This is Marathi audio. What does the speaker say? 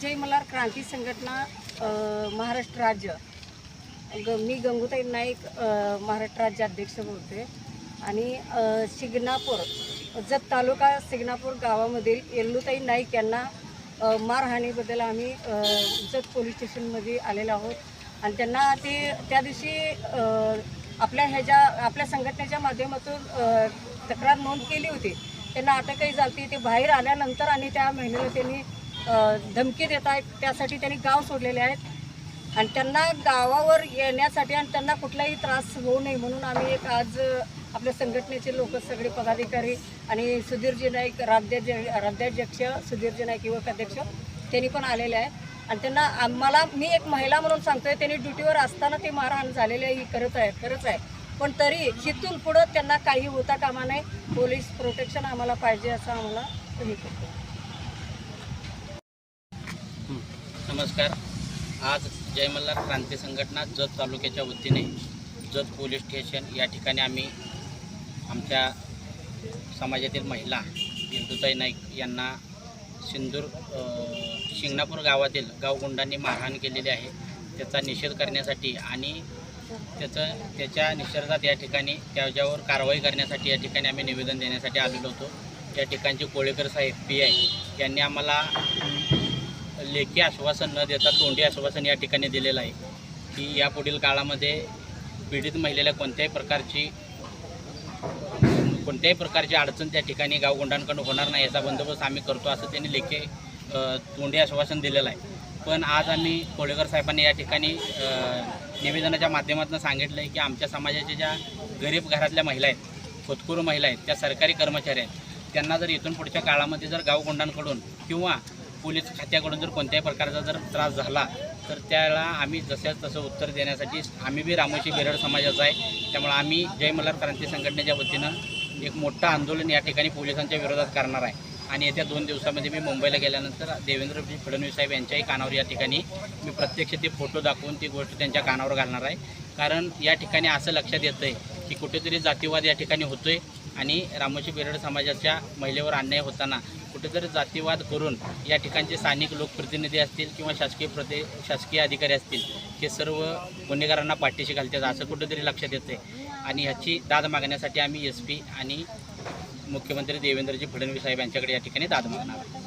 जय मल्हार क्रांती संघटना महाराष्ट्र राज्य. ग मी गंगूताई नाईक महाराष्ट्र राज्य अध्यक्ष बोलते. आणि सिग्नापूर जत तालुका सिग्नापूर गावामधील येल्लूताई नाईक यांना मारहाणीबद्दल आम्ही जत पोलीस स्टेशनमध्ये आलेलो आहोत. आणि त्यांना ते त्या दिवशी आपल्या ह्याच्या आपल्या संघटनेच्या माध्यमातून तक्रार नोंद केली होती. त्यांना अटकही झाली ते बाहेर आल्यानंतर आणि त्या महिलेला त्यांनी धमकी देत आहेत त्यासाठी त्यांनी गाव सोडलेले आहेत. आणि त्यांना गावावर येण्यासाठी आणि त्यांना कुठलाही त्रास होऊ नये म्हणून आम्ही एक आज आपल्या संघटनेचे लोक सगळे पदाधिकारी आणि सुधीरजी नाईक राज्याध्य राज्याध्यक्ष सुधीरजी नाईक युवक अध्यक्ष त्यांनी पण आलेले आहेत. आणि त्यांना आम्हाला मी एक महिला म्हणून सांगतोय त्यांनी ड्युटीवर असताना ते मारहाण झालेले ही करत आहे खरंच आहे. पण तरी इथून पुढं त्यांना काही होता कामा नये. पोलीस प्रोटेक्शन आम्हाला पाहिजे असं आम्हाला हे करतो. नमस्कार. आज जय मल्हार क्रांती संघटना जत तालुक्याच्या वतीने जत पोलीस स्टेशन या ठिकाणी आम्ही आमच्या समाजातील महिला बिंदुताई नाईक यांना सिंदूर शिंगणापूर गावातील गावगुंडांनी मारहाण केलेली आहे. त्याचा निषेध करण्यासाठी आणि त्याचं त्याच्या निषेधात या ठिकाणी त्याच्यावर कारवाई करण्यासाठी या ठिकाणी आम्ही निवेदन देण्यासाठी आलेलो होतो. या ठिकाणचे कोळेकर साहेब पी आय यांनी आम्हाला लेखी आश्वासन न देता तोंडी आश्वासन या ठिकाणी दिलेलं आहे की यापुढील काळामध्ये पीडित महिलेला कोणत्याही प्रकारची कोणत्याही प्रकारची अडचण त्या ठिकाणी गावगुंडांकडून होणार नाही याचा बंदोबस्त आम्ही करतो असं त्यांनी लेखी तोंडी आश्वासन दिलेलं आहे. पण आज आम्ही कोळेकर साहेबांनी या ठिकाणी निवेदनाच्या माध्यमातून सांगितलं आहे की आमच्या समाजाच्या ज्या गरीब घरातल्या महिला आहेत खोतकुरू महिला आहेत त्या सरकारी कर्मचारी आहेत त्यांना जर इथून पुढच्या काळामध्ये जर गावगुंडांकडून किंवा पोलीस खात्याकडून जर कोणत्याही प्रकारचा जर त्रास झाला तर त्याला आम्ही जसंच तसं उत्तर देण्यासाठी आम्ही बी रामोशी बेरड समाजाचा आहे. त्यामुळे आम्ही जय मल्हार क्रांती संघटनेच्या वतीनं एक मोठं आंदोलन या ठिकाणी पोलिसांच्या विरोधात करणार आहे. आणि येत्या दोन दिवसामध्ये मी मुंबईला गेल्यानंतर देवेंद्रजी फडणवीस साहेब यांच्याही कानावर या ठिकाणी मी प्रत्यक्ष ते फोटो दाखवून ती गोष्ट त्यांच्या कानावर घालणार आहे. कारण या ठिकाणी असं लक्षात येतं आहे की कुठेतरी जातीवाद या ठिकाणी होतो आहे आणि रामोशी बेरड समाजाच्या महिलेवर अन्याय होताना कुठेतरी जातीवाद करून या ठिकाणचे स्थानिक लोकप्रतिनिधी असतील किंवा शासकीय प्रति शासकीय अधिकारी असतील हे सर्व गुन्हेगारांना पाठीशी घालतात असं कुठेतरी लक्षात येते आणि ह्याची दाद मागण्यासाठी आम्ही एस पी आणि मुख्यमंत्री देवेंद्रजी फडणवीस साहेब यांच्याकडे या ठिकाणी दाद मागणार आहोत.